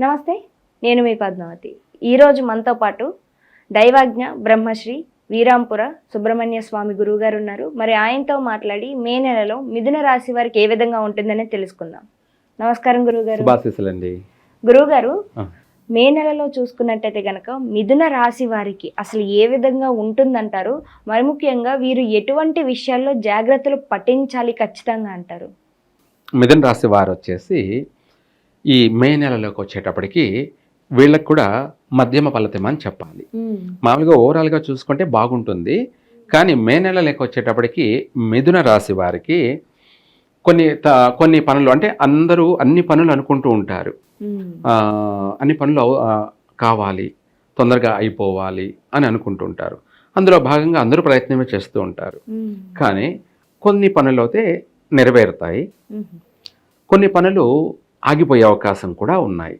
నమస్తే నేను మీ పద్మావతి. ఈరోజు మనతో పాటు దైవాజ్ఞ బ్రహ్మశ్రీ వీరాంపుర సుబ్రహ్మణ్య స్వామి గురువు గారు ఉన్నారు. మరి ఆయనతో మాట్లాడి మే నెలలో మిథున రాశి వారికి ఏ విధంగా ఉంటుందని తెలుసుకుందాం. నమస్కారం గురువు గారు శుభాశీస్సులండి. గురువు గారు ఆ. మే నెలలో చూసుకున్నట్టయితే గనక మిథున రాశి వారికి అసలు ఏ విధంగా ఉంటుందంటారు? మరి ముఖ్యంగా వీరు ఎటువంటి విషయాల్లో జాగ్రత్తలు పఠించాలి ఖచ్చితంగా అంటారు? మిథున రాశి వారు వచ్చేసి ఈ మే నెలలోకి వచ్చేటప్పటికి వీళ్ళకి కూడా మధ్యమ ఫలితం అని చెప్పాలి. మామూలుగా ఓవరాల్గా చూసుకుంటే బాగుంటుంది. కానీ మే నెలలోకి వచ్చేటప్పటికి మిథున రాశి వారికి కొన్ని కొన్ని పనులు అంటే అందరూ అన్ని పనులు అనుకుంటూ ఉంటారు. అన్ని పనులు కావాలి తొందరగా అయిపోవాలి అని అనుకుంటూ ఉంటారు. అందులో భాగంగా అందరూ ప్రయత్నమే చేస్తూ ఉంటారు. కానీ కొన్ని పనులు అయితే నెరవేరుతాయి. కొన్ని పనులు ఆగిపోయే అవకాశం కూడా ఉన్నాయి.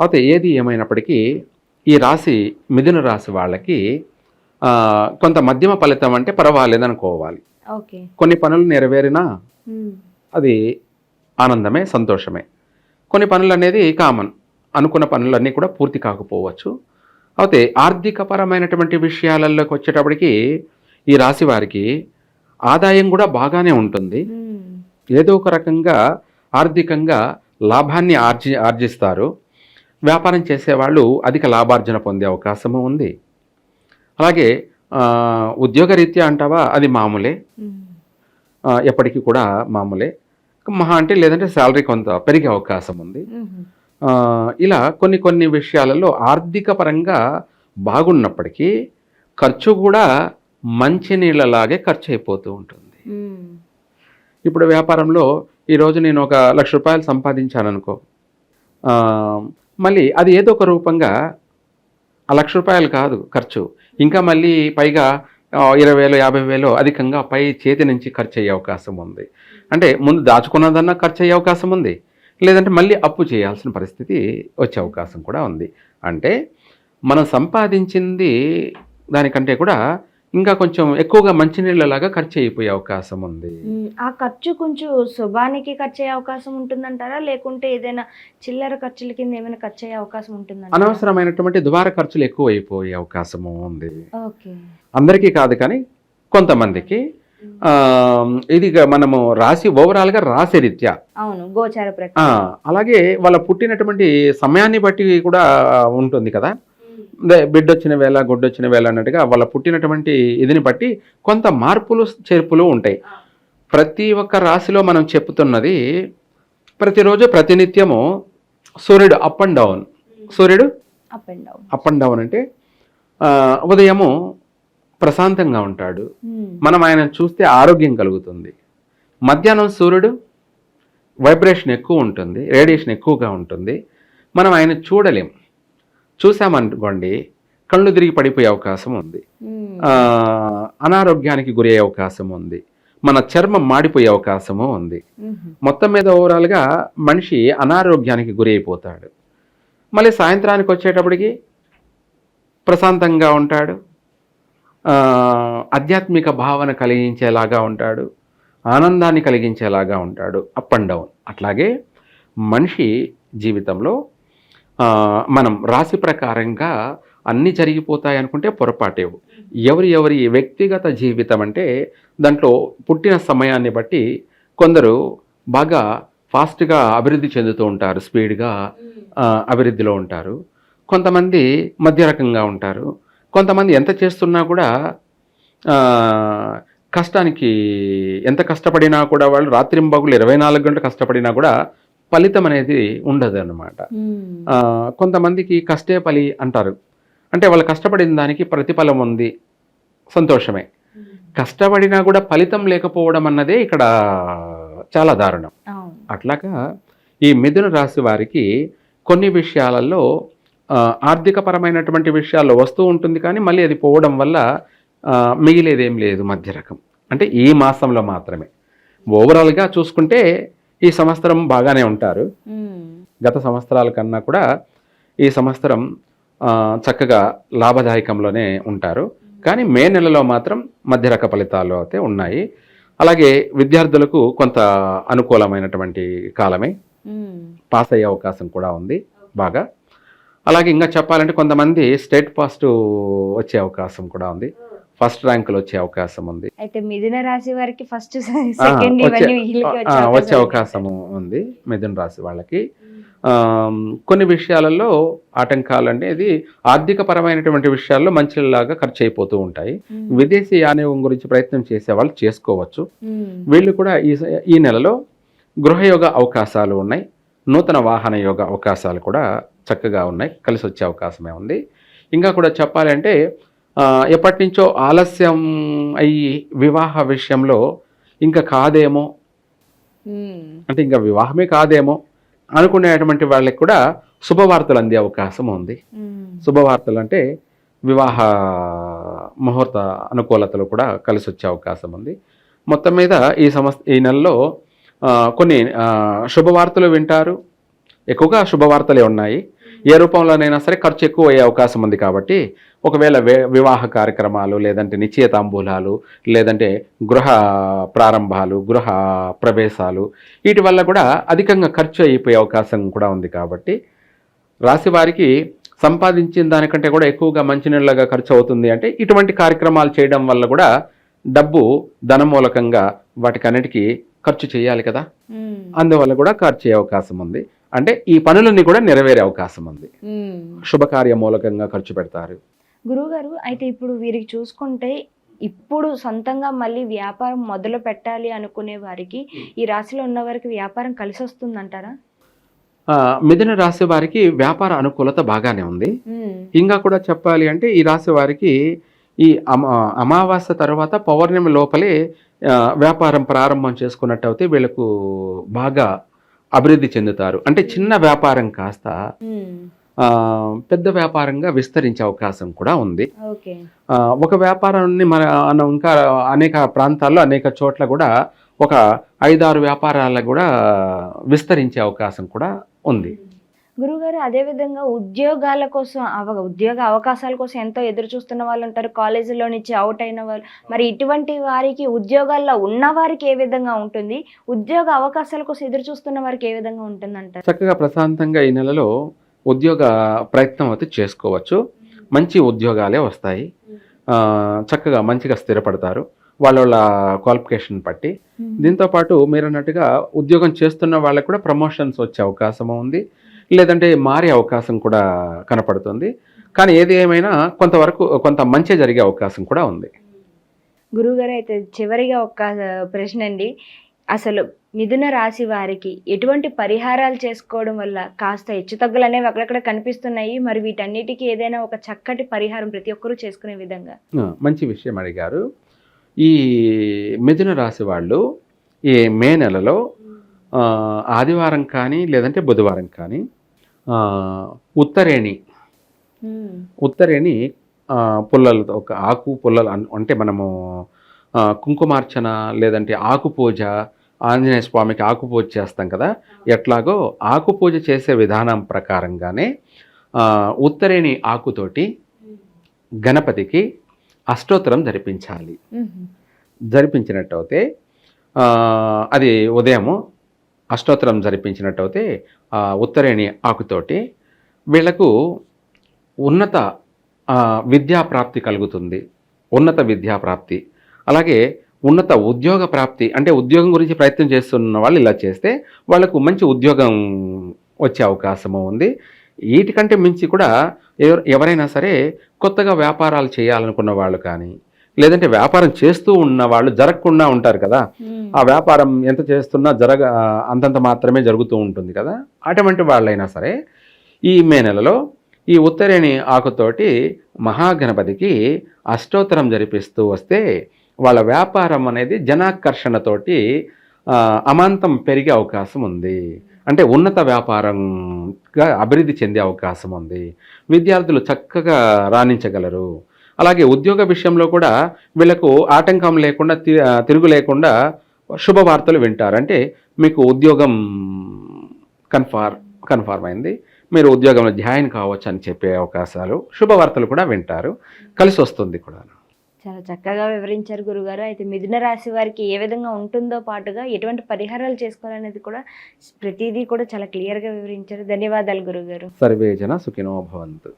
అయితే ఏది ఏమైనప్పటికీ ఈ రాశి మిథున రాశి వాళ్ళకి కొంత మధ్యమ ఫలితం అంటే పర్వాలేదనుకోవాలి. ఓకే. కొన్ని పనులు నెరవేరినా అది ఆనందమే సంతోషమే. కొన్ని పనులు అనేది కామన్. అనుకున్న పనులన్నీ కూడా పూర్తి కాకపోవచ్చు. అయితే ఆర్థికపరమైనటువంటి విషయాలలోకి వచ్చేటప్పటికి ఈ రాశి వారికి ఆదాయం కూడా బాగానే ఉంటుంది. ఏదో ఒక రకంగా ఆర్థికంగా లాభాన్ని ఆర్జి ఆర్జిస్తారు. వ్యాపారం చేసేవాళ్ళు అధిక లాభార్జన పొందే అవకాశము ఉంది. అలాగే ఉద్యోగరీత్యా అంటావా? అది మామూలే. ఎప్పటికీ కూడా మామూలే. మహా అంటే లేదంటే శాలరీ కొంత పెరిగే అవకాశం ఉంది. ఇలా కొన్ని కొన్ని విషయాలలో ఆర్థిక పరంగా బాగున్నప్పటికీ ఖర్చు కూడా మంచి నీళ్ళలాగే ఖర్చు అయిపోతూ ఉంటుంది. ఇప్పుడు వ్యాపారంలో ఈరోజు నేను ఒక లక్ష రూపాయలు సంపాదించాను అనుకో మళ్ళీ అది ఏదో ఒక రూపంగా ఆ లక్ష రూపాయలు కాదు ఖర్చు. ఇంకా మళ్ళీ పైగా ఇరవై వేలు యాభై వేలు అధికంగా పై చేతి నుంచి ఖర్చు అయ్యే అవకాశం ఉంది. అంటే ముందు దాచుకున్నదన్నా ఖర్చు అయ్యే అవకాశం ఉంది. లేదంటే మళ్ళీ అప్పు చేయాల్సిన పరిస్థితి వచ్చే అవకాశం కూడా ఉంది. అంటే మనం సంపాదించింది దానికంటే కూడా ఇంకా కొంచెం ఎక్కువగా మంచినీళ్ళలాగా ఖర్చు అయిపోయే అవకాశం ఉంది. ఆ ఖర్చు కొంచెం శుభానికి ఖర్చు అయ్యే అవకాశం ఉంటుందంటారా? లేకుంటే ఏదైనా చిల్లర ఖర్చుల కింద ఏమైనా ఖర్చు అయ్యే అవకాశం ఉంటుందంటారా? అనవసరమైనటువంటి దుబార ఖర్చులు ఎక్కువ అయిపోయే అవకాశము ఉంది. ఓకే. అందరికీ కాదు కానీ కొంతమందికి ఆ, ఇది మనము రాసి ఓవరాల్గా రాసి రీత్యా. అవును గోచార అలాగే వాళ్ళ పుట్టినటువంటి సమయాన్ని బట్టి కూడా ఉంటుంది కదా. అదే బిడ్డ వచ్చిన వేళ గుడ్డ వచ్చిన వేళ అన్నట్టుగా వాళ్ళ పుట్టినటువంటి ఇదిని బట్టి కొంత మార్పులు చేర్పులు ఉంటాయి. ప్రతి ఒక్క రాశిలో మనం చెప్తున్నది ప్రతిరోజు ప్రతినిత్యము సూర్యుడు అప్ అండ్ డౌన్ సూర్యుడు up and down up and down అంటే ఉదయము ప్రశాంతంగా ఉంటాడు. మనం ఆయన చూస్తే ఆరోగ్యం కలుగుతుంది. మధ్యాహ్నం సూర్యుడు వైబ్రేషన్ ఎక్కువ ఉంటుంది రేడియేషన్ ఎక్కువగా ఉంటుంది. మనం ఆయన చూడలేం. చూసామనుకోండి కళ్ళు తిరిగి పడిపోయే అవకాశం ఉంది. అనారోగ్యానికి గురయ్యే అవకాశం ఉంది. మన చర్మం మాడిపోయే అవకాశము ఉంది. మొత్తం మీద ఓవరాల్గా మనిషి అనారోగ్యానికి గురైపోతాడు. మళ్ళీ సాయంత్రానికి వచ్చేటప్పటికి ప్రశాంతంగా ఉంటాడు. ఆధ్యాత్మిక భావన కలిగించేలాగా ఉంటాడు. ఆనందాన్ని కలిగించేలాగా ఉంటాడు. Up and down. అట్లాగే మనిషి జీవితంలో మనం రాశి ప్రకారంగా అన్నీ జరిగిపోతాయి అనుకుంటే పొరపాటేవు ఎవరి ఎవరి వ్యక్తిగత జీవితం అంటే దాంట్లో పుట్టిన సమయాన్ని బట్టి కొందరు బాగా ఫాస్ట్గా అభివృద్ధి చెందుతూ ఉంటారు స్పీడ్గా అభివృద్ధిలో ఉంటారు. కొంతమంది మధ్య రకంగా ఉంటారు. కొంతమంది ఎంత చేస్తున్నా కూడా కష్టానికి ఎంత కష్టపడినా కూడా వాళ్ళు రాత్రింబగులు ఇరవై నాలుగు గంటలు కష్టపడినా కూడా ఫలితం అనేది ఉండదు అన్నమాట ఆ, కొంతమందికి కష్టే ఫలి అంటారు. అంటే వాళ్ళు కష్టపడిన దానికి ప్రతిఫలం ఉంది సంతోషమే. కష్టపడినా కూడా ఫలితం లేకపోవడం అన్నదే ఇక్కడ చాలా దారుణం. అట్లాగా ఈ మిథున రాశి వారికి కొన్ని విషయాలలో ఆర్థికపరమైనటువంటి విషయాల్లో వస్తూ ఉంటుంది కానీ మళ్ళీ అది పోవడం వల్ల మిగిలేదేం లేదు మధ్య రకం అంటే ఈ మాసంలో మాత్రమే. ఓవరాల్గా చూసుకుంటే ఈ సంవత్సరం బాగానే ఉంటారు. గత సంవత్సరాల కన్నా కూడా ఈ సంవత్సరం చక్కగా లాభదాయకంలోనే ఉంటారు. కానీ మే నెలలో మాత్రం మధ్య రక ఫలితాలు అయితే ఉన్నాయి. అలాగే విద్యార్థులకు కొంత అనుకూలమైనటువంటి కాలమే. పాస్ అయ్యే అవకాశం కూడా ఉంది బాగా. అలాగే ఇంకా చెప్పాలంటే కొంతమంది స్టేట్ ఫస్ట్ వచ్చే అవకాశం కూడా ఉంది. ఫస్ట్ ర్యాంకులు వచ్చే అవకాశం ఉంది. అయితే మిథున రాశి వారికి ఫస్ట్ సెకండ్ వచ్చే అవకాశం ఉంది. మిథున రాశి వాళ్ళకి. కొన్ని విషయాలలో ఆటంకాలు అనేది ఆర్థిక పరమైనటువంటి విషయాల్లో మంచిలాగా ఖర్చు అయిపోతూ ఉంటాయి. విదేశీ యానయోగం గురించి ప్రయత్నం చేసే వాళ్ళు చేసుకోవచ్చు. వీళ్ళు కూడా ఈ ఈ నెలలో గృహయోగ అవకాశాలు ఉన్నాయి. నూతన వాహన యోగ అవకాశాలు కూడా చక్కగా ఉన్నాయి. కలిసి వచ్చే అవకాశమే ఉంది. ఇంకా కూడా చెప్పాలంటే ఎప్పటి నుంచో ఆలస్యం అయ్యి వివాహ విషయంలో ఇంకా కాదేమో. అంటే ఇంకా వివాహమే కాదేమో అనుకునేటువంటి వాళ్ళకి కూడా శుభవార్తలు అందే అవకాశం ఉంది. శుభవార్తలు అంటే వివాహ ముహూర్త అనుకూలతలు కూడా కలిసి వచ్చే అవకాశం ఉంది. మొత్తం మీద ఈ సంవత్స ఈ నెలలో కొన్ని శుభవార్తలు వింటారు. ఎక్కువగా శుభవార్తలే ఉన్నాయి. ఏ రూపంలోనైనా సరే ఖర్చు ఎక్కువ అయ్యే అవకాశం ఉంది కాబట్టి ఒకవేళ వే- వివాహ కార్యక్రమాలు లేదంటే నిశ్చయతాంబూలాలు లేదంటే గృహ ప్రారంభాలు గృహ ప్రవేశాలు వీటి వల్ల కూడా అధికంగా ఖర్చు అయిపోయే అవకాశం కూడా ఉంది కాబట్టి రాశి వారికి సంపాదించిన దానికంటే కూడా ఎక్కువగా మంచినీళ్ళగా ఖర్చు అవుతుంది అంటే ఇటువంటి కార్యక్రమాలు చేయడం వల్ల కూడా డబ్బు ధనమూలకంగా వాటికన్నిటికీ ఖర్చు చేయాలి కదా. అందువల్ల కూడా ఖర్చు అయ్యే అవకాశం ఉంది అంటే ఈ పనులన్నీ కూడా నెరవేరే అవకాశం ఉంది. శుభకార్య మూలకంగా ఖర్చు పెడతారు గురువుగారు అయితే ఇప్పుడు వీరికి చూసుకుంటే ఇప్పుడు సొంతంగా మళ్ళీ వ్యాపారం మొదలు పెట్టాలి అనుకునే వారికి ఈ రాశిలో ఉన్న వారికి వ్యాపారం కలిసి వస్తుందంటారా మిథున రాశి వారికి వ్యాపార అనుకూలత బాగానే ఉంది. ఇంకా కూడా చెప్పాలి అంటే ఈ రాశి వారికి ఈ అమా అమావాస్య తర్వాత పౌర్ణమి లోపలే వ్యాపారం ప్రారంభం చేసుకున్నట్టయితే వీళ్ళకు బాగా అభివృద్ధి చెందుతారు. అంటే చిన్న వ్యాపారం కాస్త పెద్ద వ్యాపారంగా విస్తరించే అవకాశం కూడా ఉంది. ఒక వ్యాపారాన్ని మన మనం ఇంకా అనేక ప్రాంతాల్లో అనేక చోట్ల కూడా ఒక ఐదారు వ్యాపారాలకు కూడా విస్తరించే అవకాశం కూడా ఉంది. గురుగారు అదే విధంగా ఉద్యోగాల కోసం అవ ఉద్యోగ అవకాశాల కోసం ఎంతో ఎదురు చూస్తున్న వాళ్ళు ఉంటారు. కాలేజీలో నుంచి అవుట్ అయిన వాళ్ళు. మరి ఇటువంటి వారికి ఉద్యోగాల్లో ఉన్న వారికి ఏ విధంగా ఉంటుంది? ఉద్యోగ అవకాశాల కోసం ఎదురు చూస్తున్న వారికి ఏ విధంగా ఉంటుందంటారు? చక్కగా ప్రశాంతంగా ఈ నెలలో ఉద్యోగ ప్రయత్నం అయితే చేసుకోవచ్చు. మంచి ఉద్యోగాలే వస్తాయి. ఆ, చక్కగా మంచిగా స్థిరపడతారు. వాళ్ళ వాళ్ళ క్వాలిఫికేషన్ బట్టి. దీంతో పాటు మీరు అన్నట్టుగా ఉద్యోగం చేస్తున్న వాళ్ళకి కూడా ప్రమోషన్స్ వచ్చే అవకాశం ఉంది. లేదంటే మారే అవకాశం కూడా కనపడుతుంది. కానీ ఏది ఏమైనా కొంతవరకు కొంత మంచి జరిగే అవకాశం కూడా ఉంది. గురువుగారు అయితే చివరిగా ఒక ప్రశ్న అండి. అసలు మిథున రాశి వారికి ఎటువంటి పరిహారాలు చేసుకోవడం వల్ల కాస్త హెచ్చుతగ్గులు అనేవి అక్కడక్కడ కనిపిస్తున్నాయి. మరి వీటన్నిటికీ ఏదైనా ఒక చక్కటి పరిహారం ప్రతి ఒక్కరూ చేసుకునే విధంగా? మంచి విషయం అడిగారు. ఈ మిథున రాశి వాళ్ళు ఈ మే నెలలో ఆదివారం కానీ లేదంటే బుధవారం కానీ ఉత్తరేణి. ఉత్తరేణి పుల్లలతో ఒక ఆకు పుల్లలు అంటే మనము కుంకుమార్చన లేదంటే ఆకు పూజ ఆంజనేయ స్వామికి ఆకు పూజ చేస్తాం కదా ఎట్లాగో ఆకు పూజ చేసే విధానం ప్రకారంగానే ఉత్తరేణి ఆకుతోటి గణపతికి అష్టోత్తరం జరిపించాలి. జరిపించినట్టయితే అది ఉదయము అష్టోత్తరం జరిపించినట్టయితే ఉత్తరేణి ఆకుతోటి వీళ్ళకు ఉన్నత విద్యా ప్రాప్తి కలుగుతుంది. ఉన్నత విద్యా ప్రాప్తి అలాగే ఉన్నత ఉద్యోగ ప్రాప్తి అంటే ఉద్యోగం గురించి ప్రయత్నం చేస్తున్న వాళ్ళు ఇలా చేస్తే వాళ్ళకు మంచి ఉద్యోగం వచ్చే అవకాశము ఉంది. వీటికంటే మించి కూడా ఎవరైనా సరే కొత్తగా వ్యాపారాలు చేయాలనుకున్న వాళ్ళు కానీ లేదంటే వ్యాపారం చేస్తూ ఉన్న వాళ్ళు జరగకుండా ఉంటారు కదా. ఆ వ్యాపారం ఎంత చేస్తున్నా జరగ అంతంత మాత్రమే జరుగుతూ ఉంటుంది కదా. అటువంటి వాళ్ళైనా సరే ఈ మే నెలలో ఈ ఉత్తరేణి ఆకుతోటి మహాగణపతికి అష్టోత్తరం జరిపిస్తూ వస్తే వాళ్ళ వ్యాపారం అనేది జనాకర్షణతోటి అమాంతం పెరిగే అవకాశం ఉంది. అంటే ఉన్నత వ్యాపారంగా అభివృద్ధి చెందే అవకాశం ఉంది. విద్యార్థులు చక్కగా రాణించగలరు. అలాగే ఉద్యోగ విషయంలో కూడా వీళ్ళకు ఆటంకం లేకుండా తిరుగు లేకుండా శుభవార్తలు వింటారు. అంటే మీకు ఉద్యోగం కన్ఫార్ కన్ఫార్మ్ అయింది. మీరు ఉద్యోగంలో జాయిన్ కావచ్చు అని చెప్పే అవకాశాలు శుభవార్తలు కూడా వింటారు. కలిసి వస్తుంది కూడా చాలా చక్కగా వివరించారు గురుగారు. అయితే మిథున రాశి వారికి ఏ విధంగా ఉంటుందో పాటుగా ఎటువంటి పరిహారాలు చేసుకోవాలనేది కూడా ప్రతిదీ కూడా చాలా క్లియర్గా వివరించారు. ధన్యవాదాలు గురుగారు. సర్వేజన సుఖినో భవంతు.